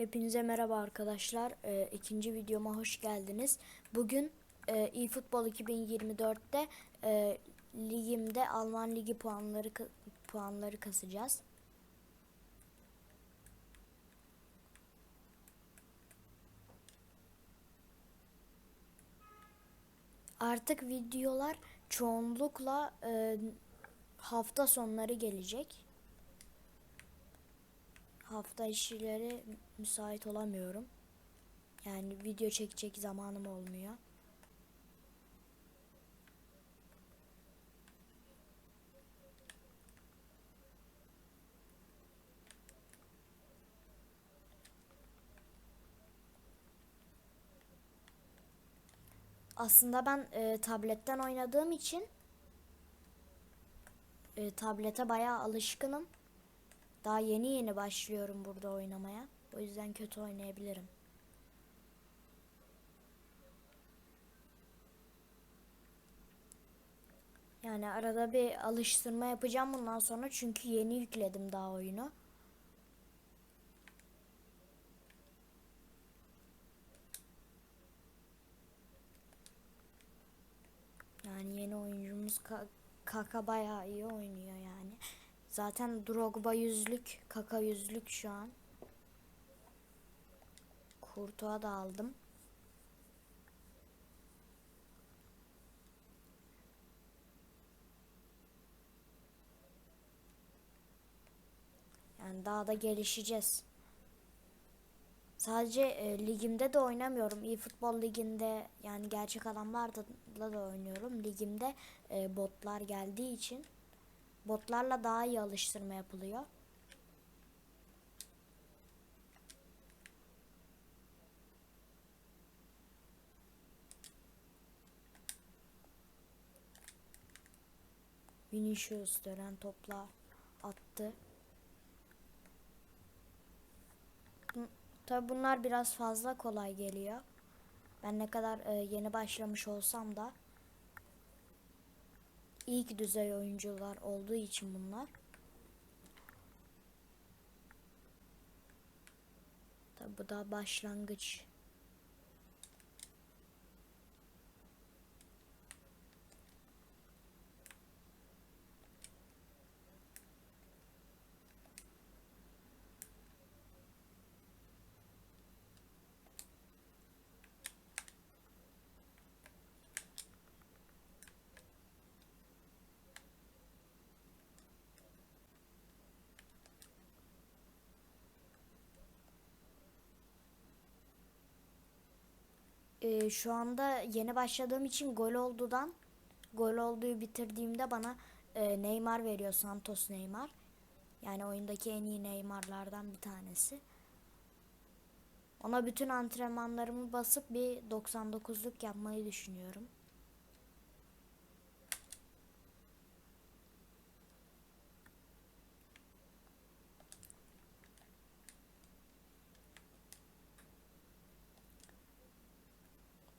Hepinize merhaba arkadaşlar. Ee, ikinci videoma hoş geldiniz. Bugün e, eFootball 2024'te e, ligimde Alman ligi puanları puanları kasacağız. Artık videolar çoğunlukla e, hafta sonları gelecek. Hafta işleri müsait olamıyorum. Yani video çekecek zamanım olmuyor. Aslında ben e, tabletten oynadığım için e, tablete bayağı alışkınım. Daha yeni yeni başlıyorum burada oynamaya. O yüzden kötü oynayabilirim. Yani arada bir alıştırma yapacağım bundan sonra çünkü yeni yükledim daha oyunu. Yani yeni oyuncumuz Ka- Kaka bayağı iyi oynuyor yani. Zaten Drogba yüzlük, Kaka yüzlük şu an. Kurtuğa da aldım. Yani daha da gelişeceğiz. Sadece e, ligimde de oynamıyorum. eFootball liginde yani gerçek adamlarla da oynuyorum. Ligimde e, botlar geldiği için botlarla daha iyi alıştırma yapılıyor. Vinicius dönen topla attı. Tabi bunlar biraz fazla kolay geliyor. Ben ne kadar e, yeni başlamış olsam da ilk düzey oyuncular olduğu için bunlar. Tabi bu da başlangıç. Ee, şu anda yeni başladığım için gol oldudan gol olduğu bitirdiğimde bana e, Neymar veriyor Santos Neymar. Yani oyundaki en iyi Neymar'lardan bir tanesi. Ona bütün antrenmanlarımı basıp bir 99'luk yapmayı düşünüyorum.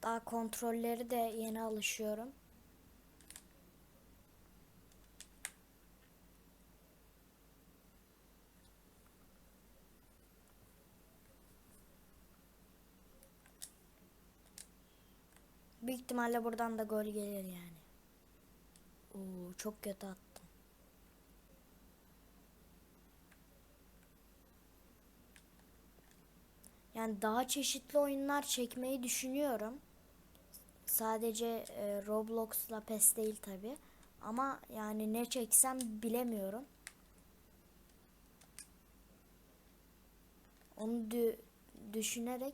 Daha kontrolleri de yeni alışıyorum. Büyük ihtimalle buradan da gol gelir yani. Oo, çok kötü attım. Yani daha çeşitli oyunlar çekmeyi düşünüyorum. Sadece e, Roblox'la PES değil tabi. Ama yani ne çeksem bilemiyorum. Onu dü- düşünerek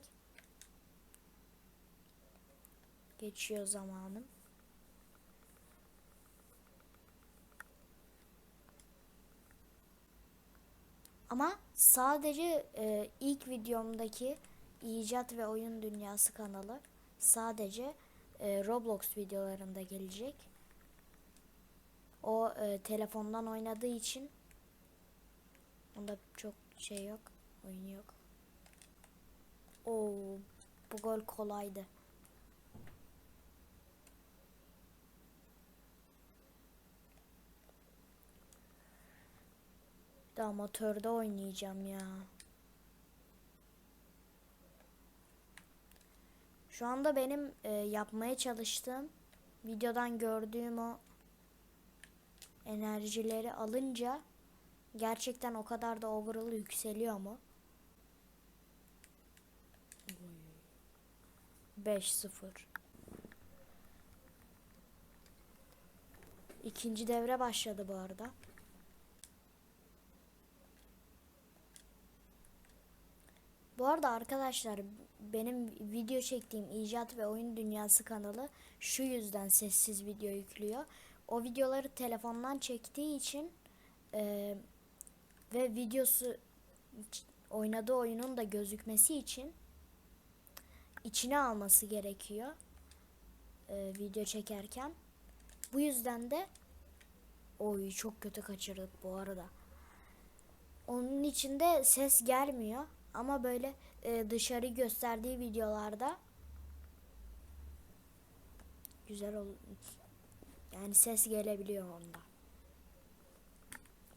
geçiyor zamanım. Ama sadece e, ilk videomdaki icat ve oyun dünyası kanalı sadece e, Roblox videolarında gelecek. O e, telefondan oynadığı için onda çok şey yok, oyun yok. Oo, bu gol kolaydı. De amatörde oynayacağım ya. Şu anda benim e, yapmaya çalıştığım videodan gördüğüm o enerjileri alınca gerçekten o kadar da overall yükseliyor mu? 5-0 İkinci devre başladı bu arada. Bu arada arkadaşlar benim video çektiğim icat ve oyun dünyası kanalı şu yüzden sessiz video yüklüyor. O videoları telefondan çektiği için e, ve videosu oynadığı oyunun da gözükmesi için içine alması gerekiyor e, video çekerken. Bu yüzden de oy çok kötü kaçırdık bu arada. Onun içinde ses gelmiyor ama böyle e, dışarı gösterdiği videolarda güzel ol yani ses gelebiliyor onda.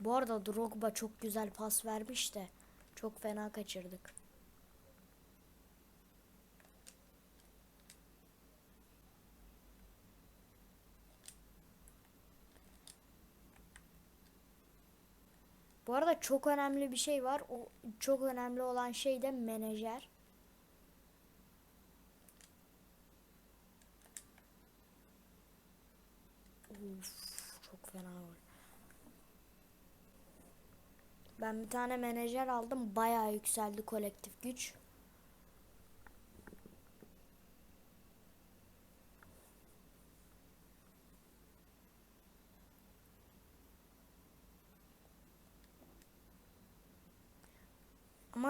Bu arada Drogba çok güzel pas vermiş de çok fena kaçırdık. Bu arada çok önemli bir şey var. O çok önemli olan şey de menajer. Uf, çok fena var. Ben bir tane menajer aldım. Bayağı yükseldi kolektif güç.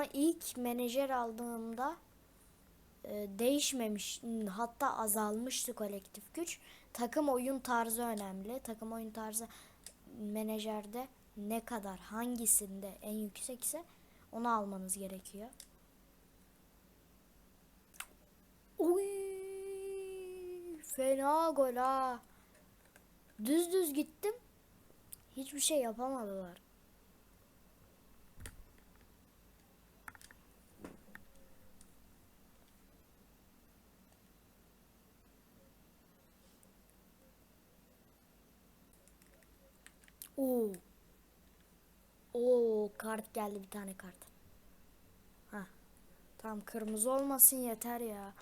Ama ilk menajer aldığımda e, değişmemiş hatta azalmıştı kolektif güç. Takım oyun tarzı önemli. Takım oyun tarzı menajerde ne kadar hangisinde en yüksekse onu almanız gerekiyor. Uy, fena gol ha. Düz düz gittim. Hiçbir şey yapamadılar. Oo. Oo kart geldi bir tane kart. Ha. Tamam kırmızı olmasın yeter ya.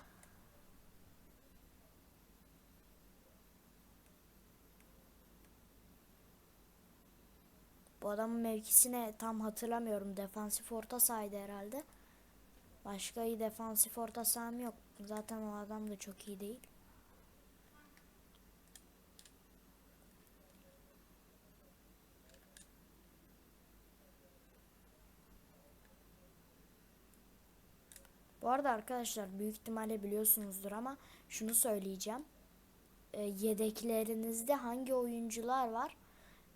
Bu adamın mevkisine tam hatırlamıyorum. Defansif orta sahaydı herhalde. Başka iyi defansif orta saham yok. Zaten o adam da çok iyi değil. Bu arada arkadaşlar büyük ihtimalle biliyorsunuzdur ama şunu söyleyeceğim. E, yedeklerinizde hangi oyuncular var?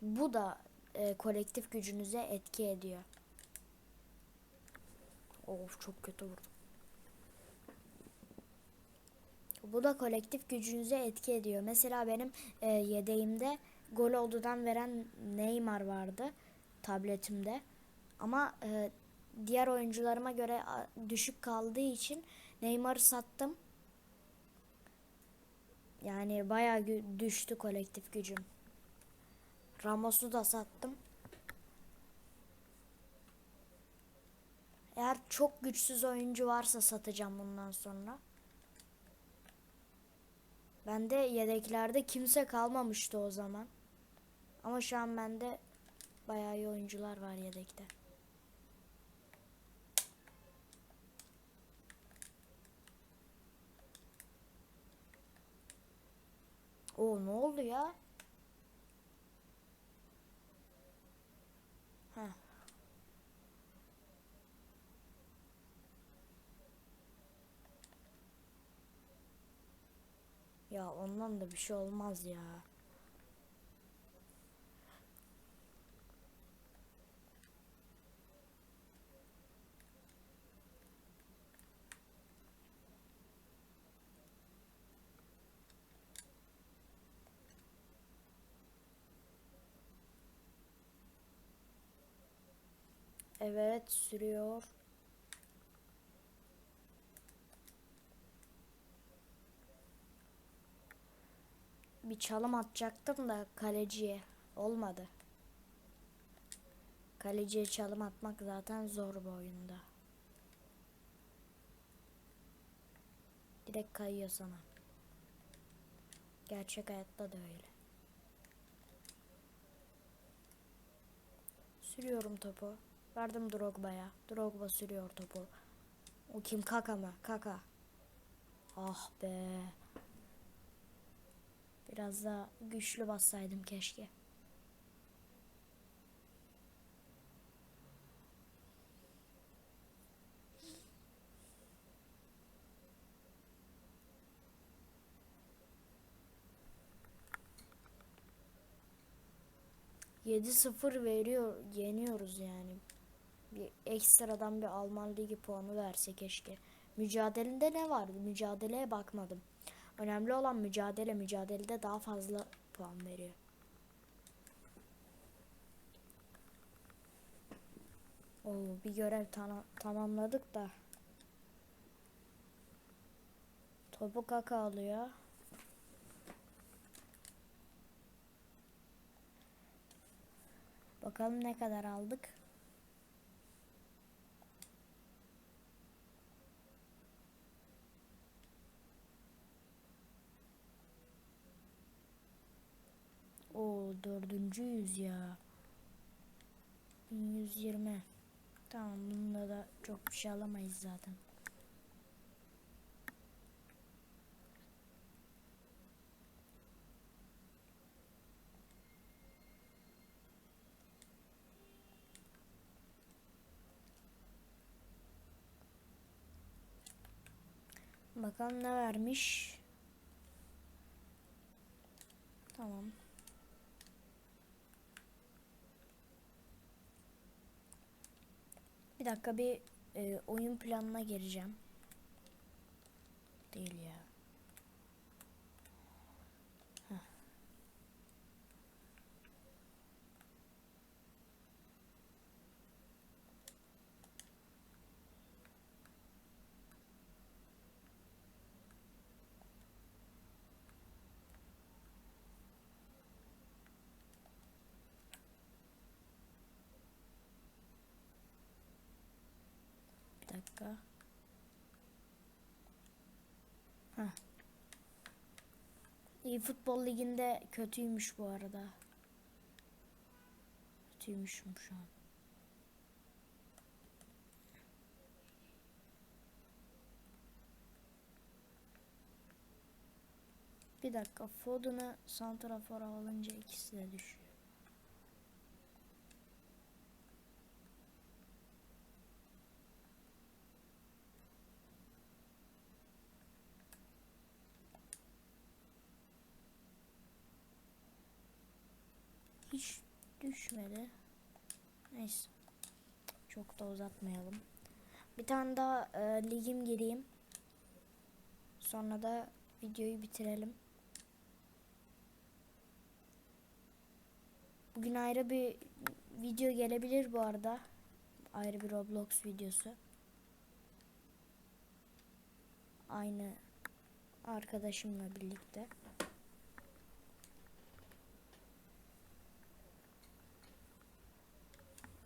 Bu da e, kolektif gücünüze etki ediyor. Of çok kötü vurdum. Bu da kolektif gücünüze etki ediyor. Mesela benim e, yedeğimde gol oldudan veren Neymar vardı tabletimde. Ama e, diğer oyuncularıma göre düşük kaldığı için Neymar'ı sattım. Yani bayağı düştü kolektif gücüm. Ramos'u da sattım. Eğer çok güçsüz oyuncu varsa satacağım bundan sonra. Bende yedeklerde kimse kalmamıştı o zaman. Ama şu an bende bayağı iyi oyuncular var yedekte. O ne oldu ya? Ya ondan da bir şey olmaz ya. Evet sürüyor. Bir çalım atacaktım da kaleciye olmadı. Kaleciye çalım atmak zaten zor bu oyunda. Direkt kayıyor sana. Gerçek hayatta da öyle. Sürüyorum topu. Verdim Drogba'ya. Drogba sürüyor topu. O kim? Kaka mı? Kaka. Ah be. Biraz daha güçlü bassaydım keşke. Yedi sıfır veriyor, yeniyoruz yani. Bir ekstradan bir Alman Ligi puanı verse keşke. Mücadelede ne vardı? Mücadeleye bakmadım. Önemli olan mücadele. Mücadelede daha fazla puan veriyor. Oo, bir görev tana- tamamladık da. Topu kaka alıyor. Bakalım ne kadar aldık. O dördüncü yüz ya. 1120. Tamam bunda da çok bir şey alamayız zaten. Bakalım ne vermiş. Tamam. Bir dakika bir e, oyun planına gireceğim. Değil ya. Heh. Bir dakika. Heh. İyi futbol liginde kötüymüş bu arada. Kötüymüşüm şu an. Bir dakika Foden'ı santrafora alınca ikisi de düşüyor. Hiç düşmedi. Neyse. Çok da uzatmayalım. Bir tane daha e, ligim gireyim. Sonra da videoyu bitirelim. Bugün ayrı bir video gelebilir bu arada. Ayrı bir Roblox videosu. Aynı arkadaşımla birlikte.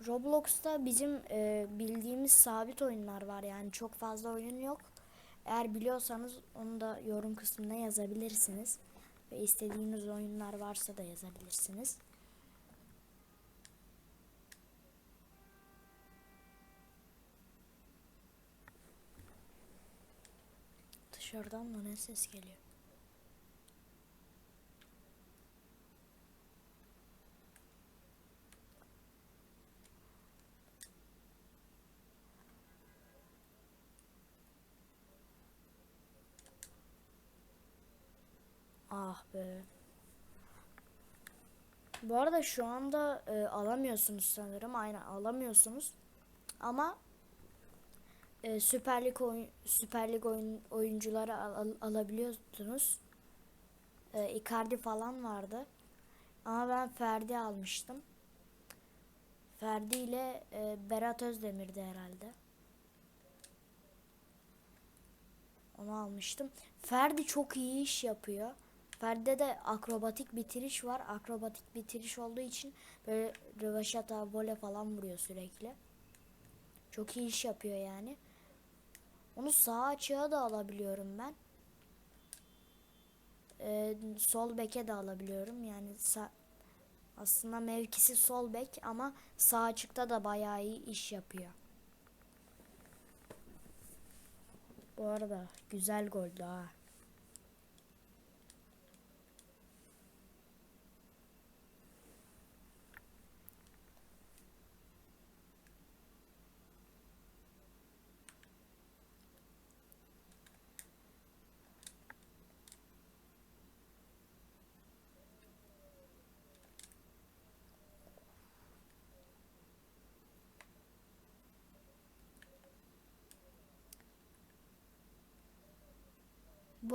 Roblox'ta bizim e, bildiğimiz sabit oyunlar var yani çok fazla oyun yok. Eğer biliyorsanız onu da yorum kısmına yazabilirsiniz. Ve istediğiniz oyunlar varsa da yazabilirsiniz. Dışarıdan da ne ses geliyor? Ah be. Bu arada şu anda e, alamıyorsunuz sanırım. Aynen alamıyorsunuz. Ama e, Süper Lig oyun Süper Lig oyun, oyuncuları al, al- alabiliyorsunuz. E, Icardi falan vardı. Ama ben Ferdi almıştım. Ferdi ile e, Berat Özdemir'di herhalde. Onu almıştım. Ferdi çok iyi iş yapıyor. Ferdi'de de akrobatik bitiriş var. Akrobatik bitiriş olduğu için böyle röveşata, vole falan vuruyor sürekli. Çok iyi iş yapıyor yani. Onu sağ açığa da alabiliyorum ben. Ee, sol beke de alabiliyorum. Yani sağ, aslında mevkisi sol bek ama sağ açıkta da bayağı iyi iş yapıyor. Bu arada güzel goldü ha.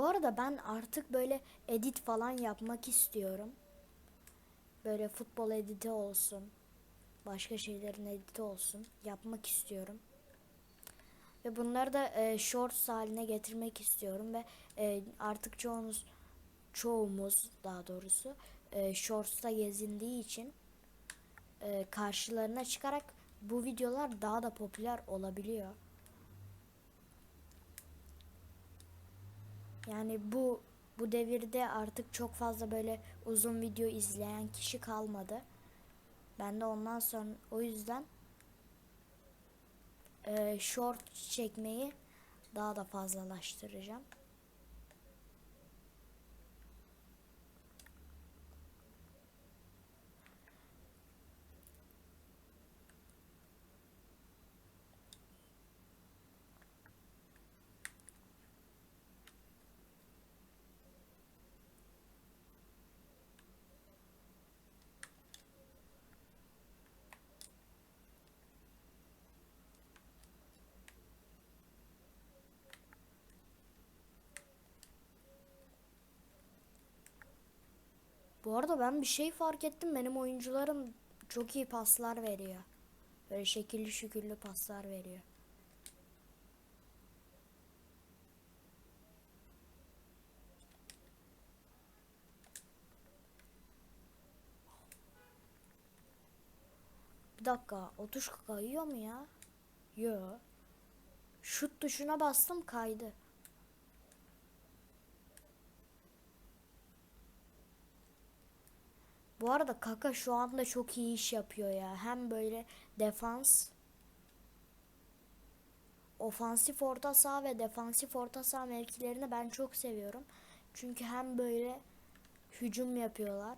Bu arada ben artık böyle edit falan yapmak istiyorum. Böyle futbol editi olsun. Başka şeylerin editi olsun. Yapmak istiyorum. Ve bunları da e, shorts haline getirmek istiyorum ve e, artık çoğunuz çoğumuz daha doğrusu e, shorts'ta gezindiği için e, karşılarına çıkarak bu videolar daha da popüler olabiliyor. Yani bu bu devirde artık çok fazla böyle uzun video izleyen kişi kalmadı. Ben de ondan sonra o yüzden e, short çekmeyi daha da fazlalaştıracağım. Bu arada ben bir şey fark ettim. Benim oyuncularım çok iyi paslar veriyor. Böyle şekilli şükürlü paslar veriyor. Bir dakika. O tuş kayıyor mu ya? Yo. Şut tuşuna bastım kaydı. Bu arada Kaka şu anda çok iyi iş yapıyor ya. Hem böyle defans, ofansif orta saha ve defansif orta saha mevkilerini ben çok seviyorum. Çünkü hem böyle hücum yapıyorlar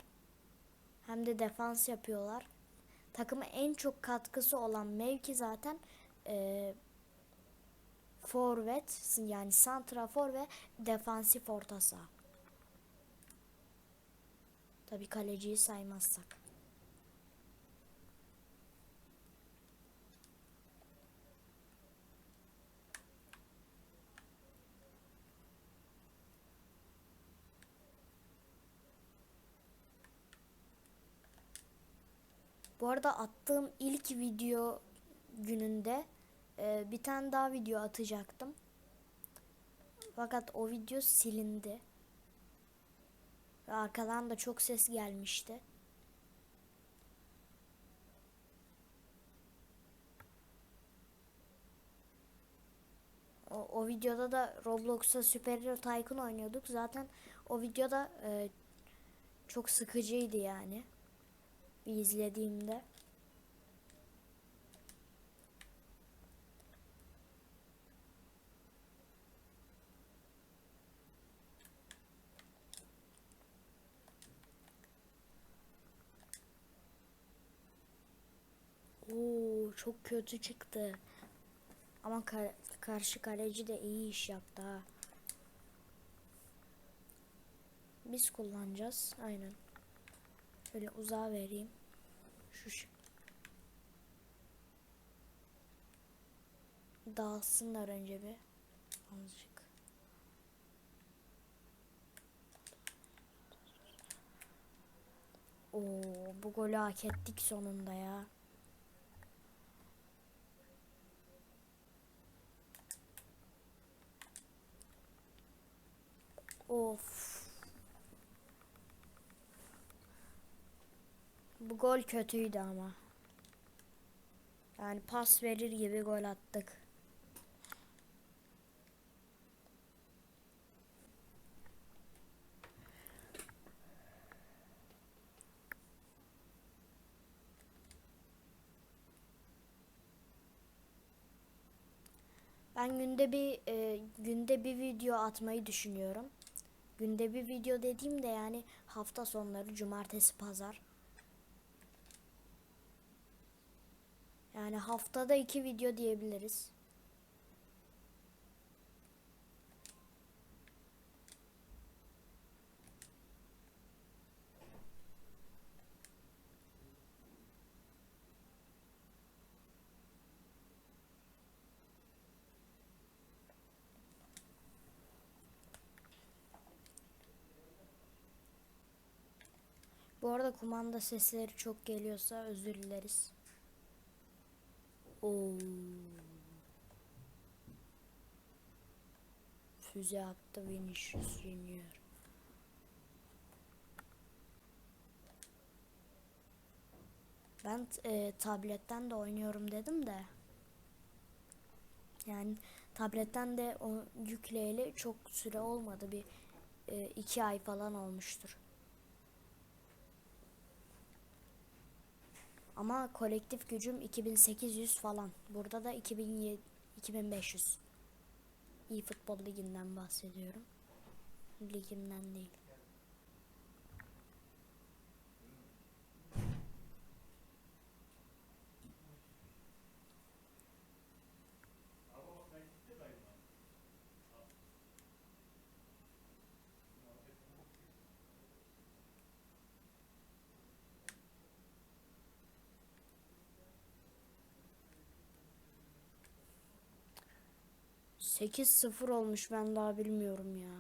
hem de defans yapıyorlar. Takıma en çok katkısı olan mevki zaten e, forvet yani santrafor ve defansif orta saha. Tabii kaleciyi saymazsak. Bu arada attığım ilk video gününde e, bir tane daha video atacaktım. Fakat o video silindi. Ve arkadan da çok ses gelmişti. O, o videoda da Roblox'ta Super Hero Tycoon oynuyorduk. Zaten o videoda e, çok sıkıcıydı yani. Bir izlediğimde. Oo çok kötü çıktı. Ama kar karşı kaleci de iyi iş yaptı ha. Biz kullanacağız. Aynen. Şöyle uzağa vereyim. Şu şu. Dağılsınlar önce bir. Azıcık. Oo, bu golü hak ettik sonunda ya. Of. Bu gol kötüydü ama. Yani pas verir gibi gol attık. Ben günde bir e, günde bir video atmayı düşünüyorum. Günde bir video dediğimde yani hafta sonları cumartesi pazar. Yani haftada iki video diyebiliriz. Bu arada kumanda sesleri çok geliyorsa özür dileriz. Füze attı Vinicius Junior. Ben e, tabletten de oynuyorum dedim de. Yani tabletten de o yükleyeli çok süre olmadı bir e, iki ay falan olmuştur. Ama kolektif gücüm 2800 falan. Burada da 2700 2500. İyi futbol liginden bahsediyorum. Ligimden değil. Sekiz sıfır olmuş ben daha bilmiyorum ya.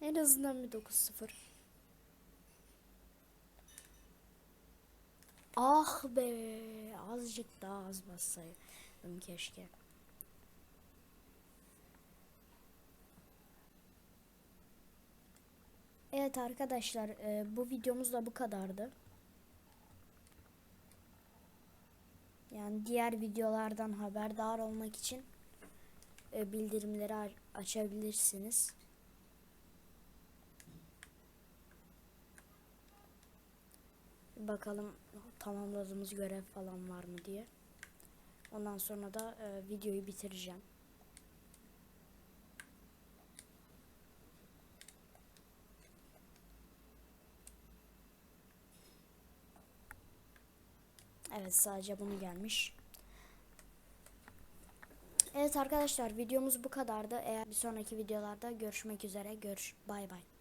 En azından bir 9-0. Ah be azıcık daha az bassaydım keşke. Evet arkadaşlar e, bu videomuz da bu kadardı. Yani diğer videolardan haberdar olmak için e, bildirimleri açabilirsiniz. Bakalım tamamladığımız görev falan var mı diye. Ondan sonra da e, videoyu bitireceğim. Evet sadece bunu gelmiş. Evet arkadaşlar videomuz bu kadardı. Eğer bir sonraki videolarda görüşmek üzere. Görüş bay bay.